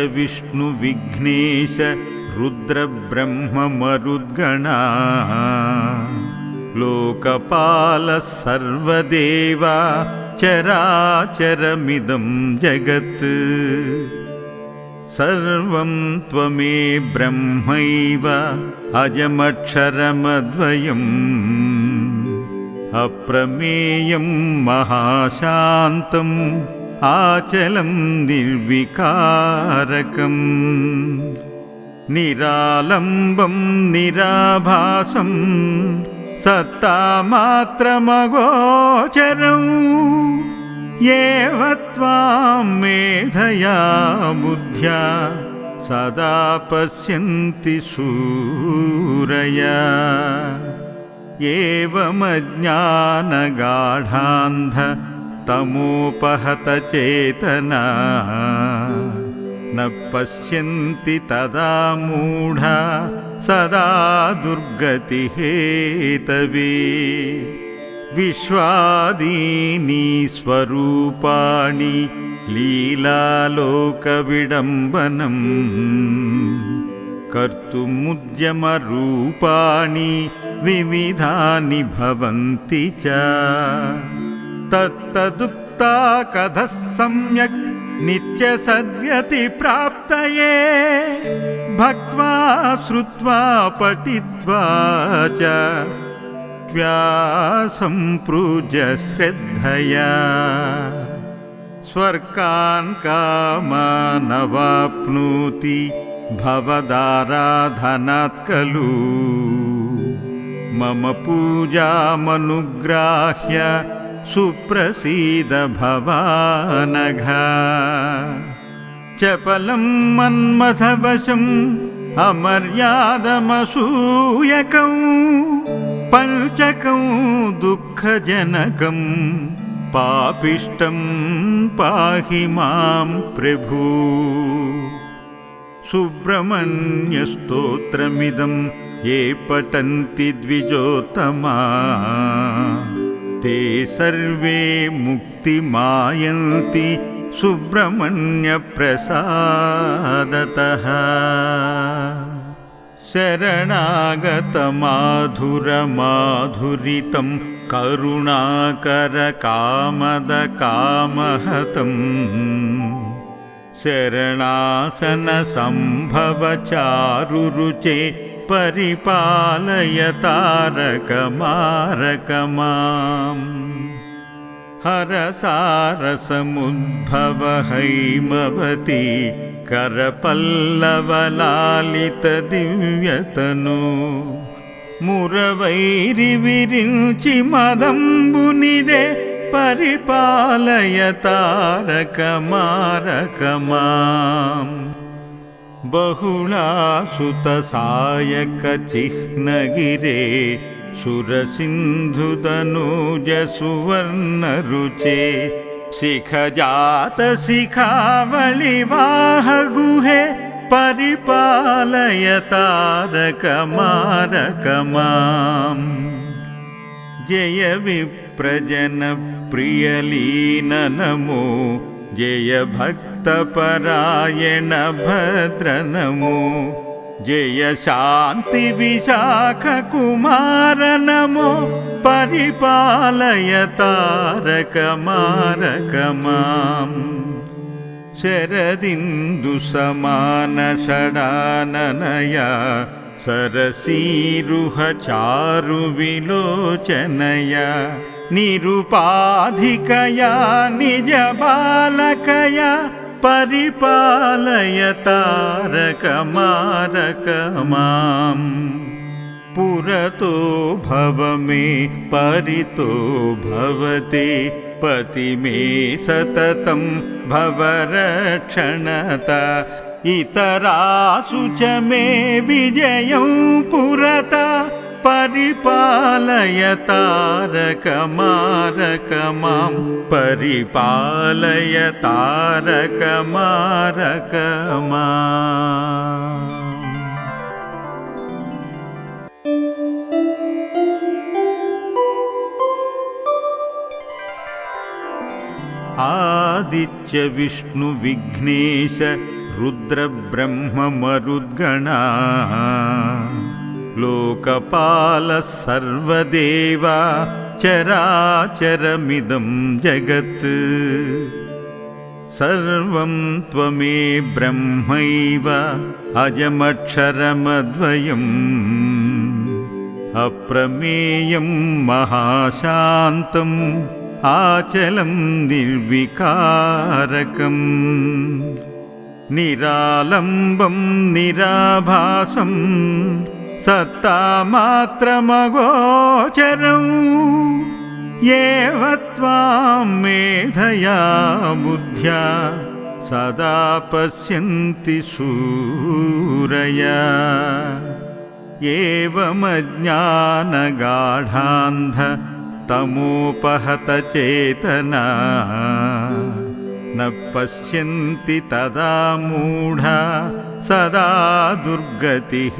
आदित्यविष्णुविघ्नेश रुद्रब्रह्ममरुद्गणा। लोकपालः सर्वदेवा चराचरमिदं जगत्। सर्वं त्वमे ब्रह्मैव अजमक्षरमद्वयम्। अप्रमेयं महाशान्तम् आचलं निर्विकारकम् निरालम्बं निराभासं सत्तामात्रमगोचरम् एव त्वां मेधया बुद्ध्या सदा पश्यन्ति सूरया। एवमज्ञानगाढान्ध तमोपहतचेतना न पश्यन्ति तदा मूढा सदा दुर्गतिहेतवे। विश्वादीनि स्वरूपाणि लीलालोकविडम्बनम् कर्तुमुद्यमरूपाणि विविधानि भवन्ति च तत्तदुक्ता कथः सम्यक् नित्यसद्यति प्राप्तये। भक्त्वा श्रुत्वा पठित्वा च व्यासम्पृज श्रद्धया। स्वर्गान् कामानवाप्नोति भवदाराधनात् खलु। मम पूजामनुग्राह्य सुप्रसीद भवानघ। चपलं मन्मथवशम् अमर्यादमसूयकौ पञ्चकं दुःखजनकं पापिष्टं पाहि मां प्रभु। सुब्रह्मण्यस्तोत्रमिदं ये पठन्ति द्विजोत्तमा ते सर्वे मुक्तिमायन्ति सुब्रह्मण्यप्रसादतः। शरणागतमाधुरमाधुरितं करुणाकरकामदकामहतम्। शरणासनसम्भवचारुरुचे परिपालय तारकमारकमाम् हरसारसमुद्भव हैमवती करपल्लवलालितदिव्यतनु मुरवैरिविरिञ्चि मदम्बुनिदे परिपालय तारकमारकमाम् बहुलासुतसायकचिह्नगिरे सुरसिन्धुदनुजसुवर्णरुचे शिखजातशिखावलिवाहगुहे परिपालय तारकमारकमाम्। जय विप्रजनप्रियलीन नमो जय भक्तपरायण भद्र नमो परिपालय तारकमारकमाम्। शरदिन्दुसमानषडाननया सरसीरुहचारुविलोचनया। निरुपाधिकया निजबालकया परिपालय तारकमारकमाम् पुरतो भव मे परितो भवते पति मे सततं भवरक्षणता। इतरासु च मे विजयं पुरता परिपालय तारकमारकमां। परिपालय तारकमारकमा। आदित्यविष्णुविघ्नेश रुद्रब्रह्ममरुद्गणा लोकपालः सर्वदेवा चराचरमिदं जगत्। सर्वं त्वमे ब्रह्मैव अजमक्षरमद्वयम्। अप्रमेयं महाशान्तम् आचलं निर्विकारकम्। निरालम्बं निराभासं सत्तामात्रमगोचरम् एव त्वां मेधया बुद्ध्या सदा पश्यन्ति सूरया। एवमज्ञानगाढान्ध तमोपहतचेतना न पश्यन्ति तदा मूढा सदा दुर्गतिहेतवे।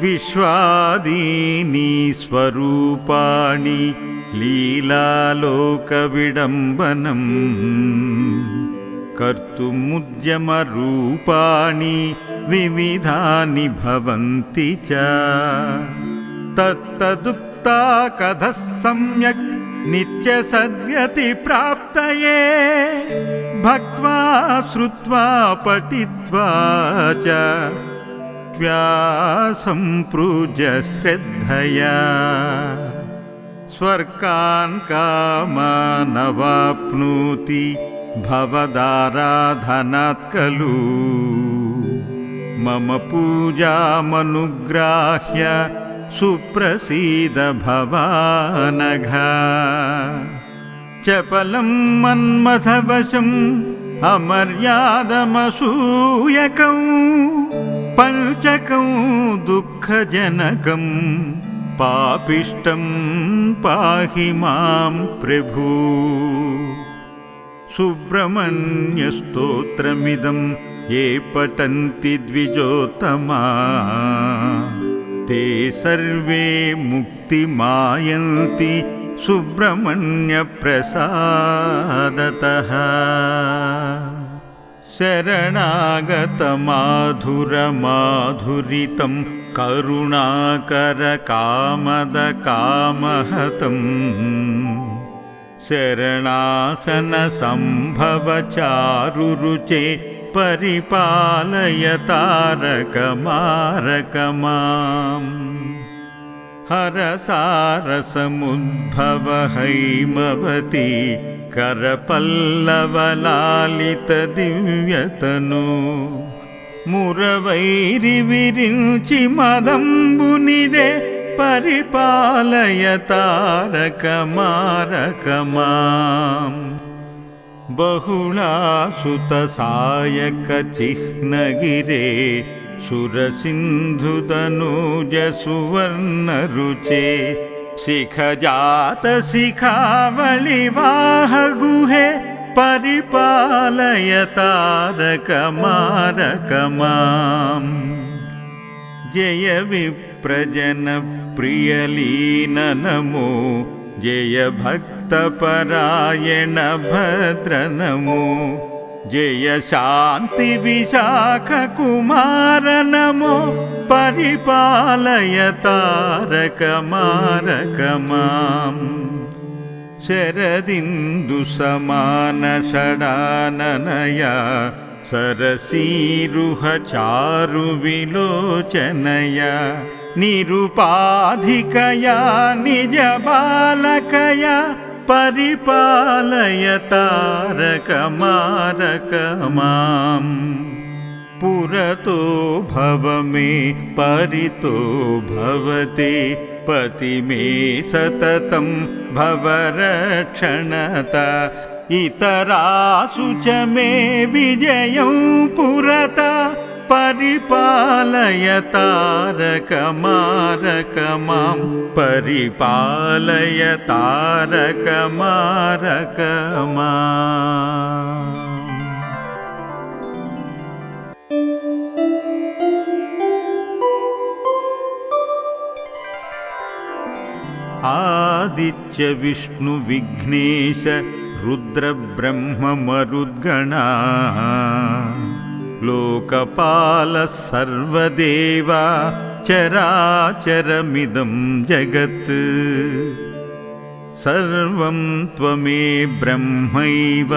विश्वादीनि स्वरूपाणि लीलालोकविडम्बनम् कर्तुमुद्यमरूपाणि विविधानि भवन्ति च। तत्तदुक्ता कथः सम्यक् नित्यसद्यति प्राप्तये भक्त्वा श्रुत्वा पठित्वा च सम्प्रूज्य श्रद्धया। स्वर्गान् कामानवाप्नोति भवदाराधनात् खलु मम पूजामनुग्राह्य सुप्रसीद भवानघा चपलं मन्मथवशम् अमर्यादमसूयकौ पञ्चकं दुःखजनकं पापिष्टं पाहि मां प्रभु। सुब्रह्मण्यस्तोत्रमिदं ये पठन्ति द्विजोत्तमा ते सर्वे मुक्तिमायन्ति सुब्रह्मण्यप्रसादतः। शरणागतमाधुरमाधुरितं करुणाकरकामदकामहतम्। शरणासनसम्भवचारुरुचे परिपालय तारकमारकमाम् हरसारसमुद्भव हैमवती करपल्लवलालितदिव्यतनु मुरवैरिविरिञ्चि मदम्बुनिदे परिपालय तारकमारकमाम् बहुलासुतसायकचिह्नगिरे सुरसिन्धुतनूजसुवर्णरुचे शिखजातशिखावलिवाहगुहे परिपालय तारकमारकमाम्। जय विप्रजनप्रियलीन नमो जय भक्तपरायण भद्र नमो जय शान्तिविशाखकुमार नमो परिपालय तारकमारकमाम् शरदिन्दुसमानषडाननया सरसीरुहचारुविलोचनया निरुपाधिकया निजबालकया परिपालय तारकमारकमाम्। पुरतो भव मे परितो भवते। पति मे सततं भवरक्षणता इतरासु च मे विजयं पुरता परिपालय तारकमारकमां। परिपालय तारकमारकमा। आदित्यविष्णुविघ्नेश रुद्रब्रह्ममरुद्गणा लोकपालः सर्वदेवा चराचरमिदं जगत्। सर्वं त्वमे ब्रह्मैव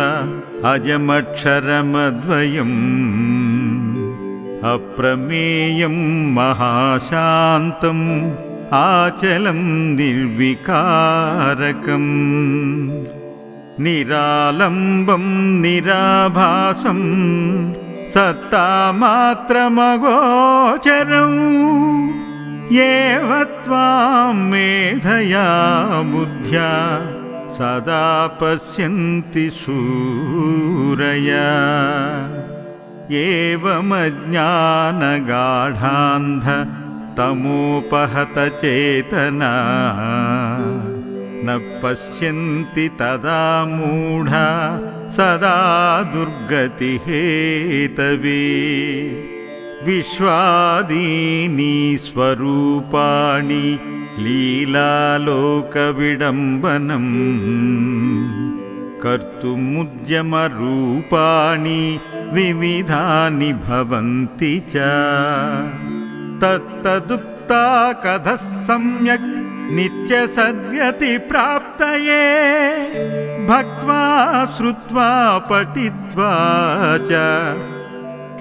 अजमक्षरमद्वयम्। अप्रमेयं महाशान्तम् आचलं निर्विकारकम्। निरालम्बं निराभासं सत्तामात्रमगोचरम् एव त्वां मेधया बुद्ध्या सदा पश्यन्ति सूरया। एवमज्ञानगाढान्ध तमोपहतचेतना न पश्यन्ति तदा मूढा सदा दुर्गतिहेतवे। विश्वादीनि स्वरूपाणि लीलालोकविडम्बनम्। कर्तुमुद्यमरूपाणि विविधानि भवन्ति च। तत्तदुक्ता कथः सम्यक् नित्यसद्यति प्राप्तये। भक्त्वा श्रुत्वा पठित्वा च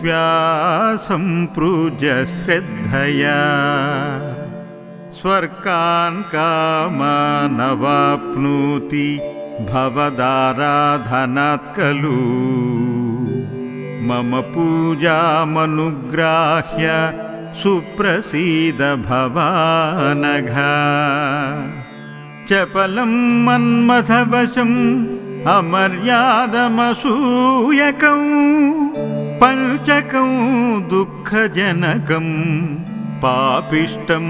त्व्यासम्पृज श्रद्धया। स्वर्गान् कामानवाप्नोति भवदाराधनात् खलु। मम पूजामनुग्राह्य सुप्रसीद भवानघा। चपलं मन्मथवशम् अमर्यादमसूयकं पञ्चकं दुःखजनकं पापिष्टं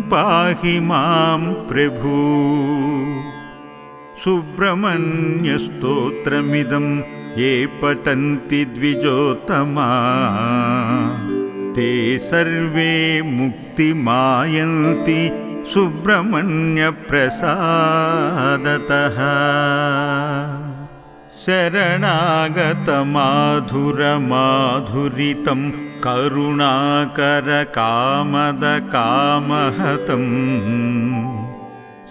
पाहि मां प्रभु। सुब्रह्मण्यस्तोत्रमिदं ये पठन्ति द्विजोत्तमा ते सर्वे मुक्तिमायन्ति सुब्रह्मण्यप्रसादतः। शरणागतमाधुरमाधुरितं करुणाकरकामदकामहतम्।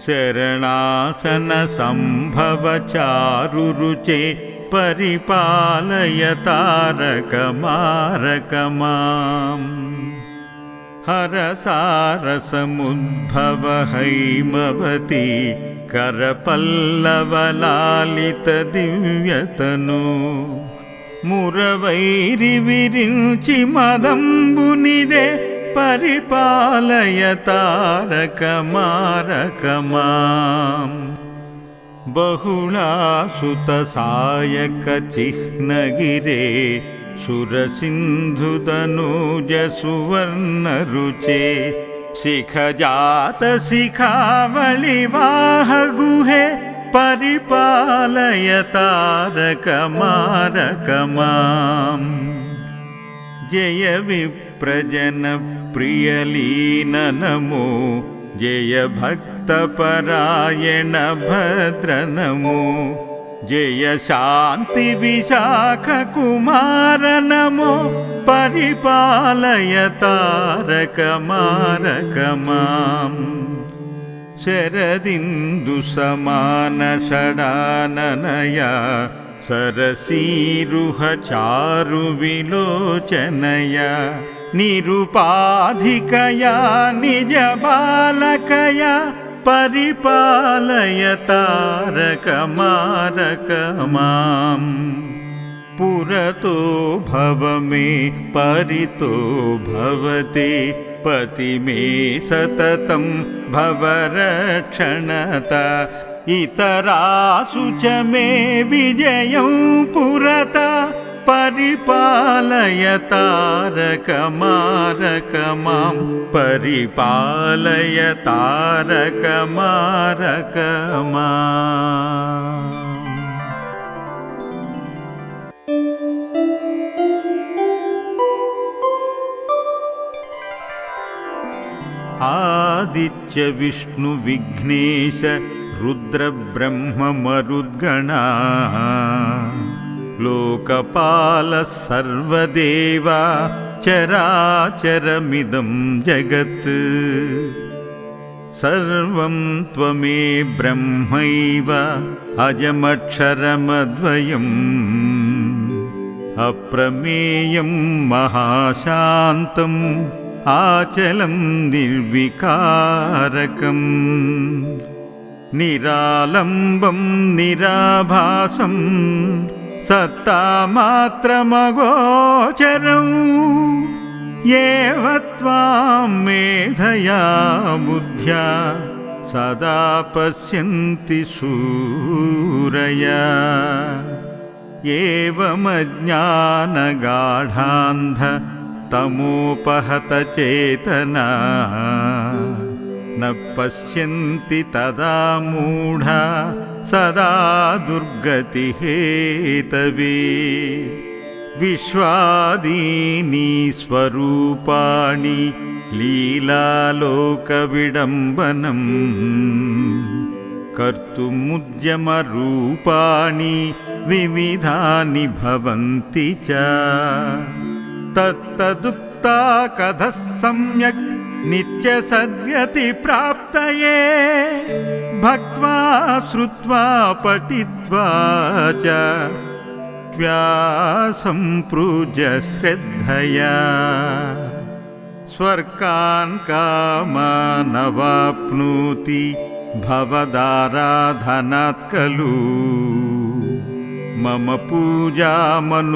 शरणासनसम्भवचारुरुचे परिपालय तारकमारकमाम् हरसारसमुद्भव हैमवती करपल्लवलालितदिव्यतनु मुरवैरिविरिञ्चि मदम्बुनिदे परिपालय तारकमारकमाम् बहुलासुतसायकचिह्नगिरे सुरसिन्धुदनुजसुवर्णरुचे शिखजातशिखावलिवाहगुहे परिपालय तारकमारकमाम् जय विप्रजनप्रियलीन नमो जय भक्तपरायण भद्र नमो जय शान्तिविशाखकुमार नमो परिपालय तारकमारकमाम् शरदिन्दुसमानषडाननया सरसीरुहचारुविलोचनया निरुपाधिकया निजबालकया परिपालय तारकमारकमाम्। पुरतो भव मे परितो भवते पति मे सततं भवरक्षणता इतरासु च मे विजयं पुरता परिपालय तारकमारकमां। परिपालय तारकमारकमा। आदित्यविष्णुविघ्नेश रुद्रब्रह्ममरुद्गणाः लोकपालः सर्वदेवा चराचरमिदं जगत्। सर्वं त्वमे ब्रह्मैव अजमक्षरमद्वयम्। अप्रमेयं महाशान्तम् आचलं निर्विकारकम्। निरालम्बं निराभासं सत्तामात्रमगोचरम् एव त्वां मेधया बुद्ध्या सदा पश्यन्ति सूरया। एवमज्ञानगाढान्ध तमोपहतचेतना न पश्यन्ति तदा मूढा सदा दुर्गतिहेतवे। विश्वादीनि स्वरूपाणि लीलालोकविडम्बनम्। कर्तुमुद्यमरूपाणि विविधानि भवन्ति च। तत्तदुक्ता कथः सम्यक् नित्यसद्यति प्राप्तये भक्त्वा श्रुत्वा पठित्वा च त्व्यासम्पृज श्रद्धया। स्वर्गान् कामानवाप्नोति भवदाराधनात् खलु। मम पूजामनुग्राह्य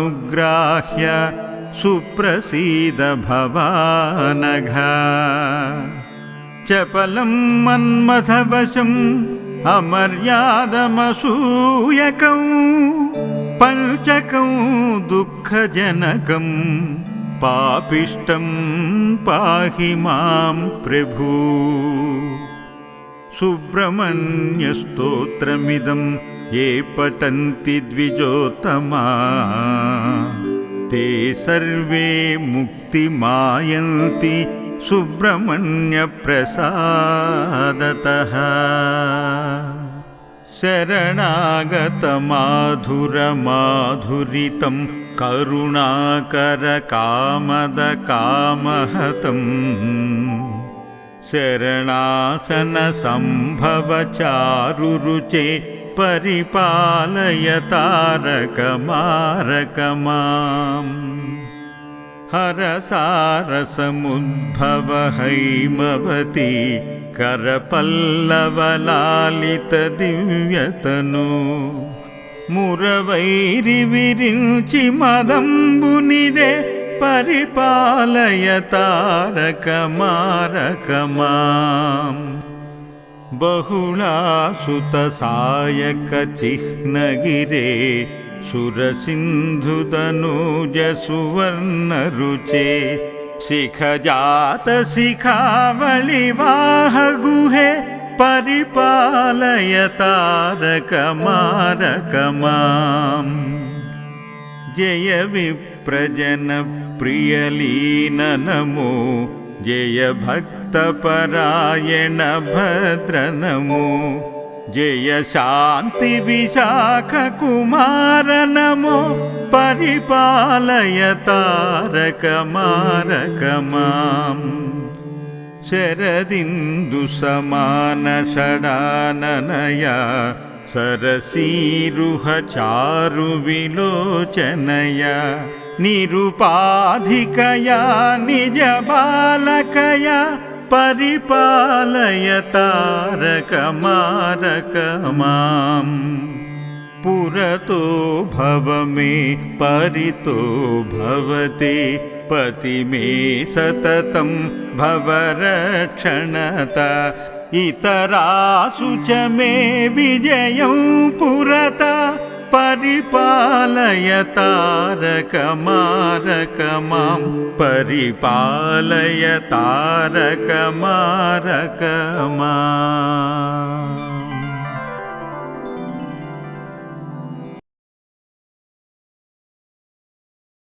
सुप्रसीद भवानघ। चपलं मन्मथवशम् अमर्यादमसूयकौ पञ्चकौ दुःखजनकं पापिष्टं पाहि मां प्रभु। सुब्रह्मण्यस्तोत्रमिदं ये पठन्ति द्विजोत्तमा ते सर्वे मुक्तिमायन्ति सुब्रह्मण्यप्रसादतः। शरणागतमाधुरमाधुरितं करुणाकरकामदकामहतम्। शरणासनसम्भवचारुरुचे परिपालय तारकमारकमाम् हरसारसमुद्भव हैमवती करपल्लवलालितदिव्यतनु मुरवैरिविरिञ्चि मदम्बुनिदे परिपालय तारकमारकमाम् बहुलासुतसायकचिह्नगिरे सुरसिन्धुदनुजसुवर्णरुचे शिखजातशिखावलिवाहगुहे परिपालय तारकमारकमाम्। जय विप्रजनप्रियलीन नमो जय भक्तपरायण भद्र नमो जय शान्तिविशाखकुमार नमो। परिपालय तारकमारकमाम् शरदिन्दुसमानषडाननया सरसीरुहचारुविलोचनया निरुपाधिकया निजबालकया परिपालय तारकमारकमाम् पुरतो भव मे परितो भवते पति मे सततं भवरक्षणता इतरासु च मे विजयं पुरता परिपालय तारकमारकमां। परिपालय तारकमारकमा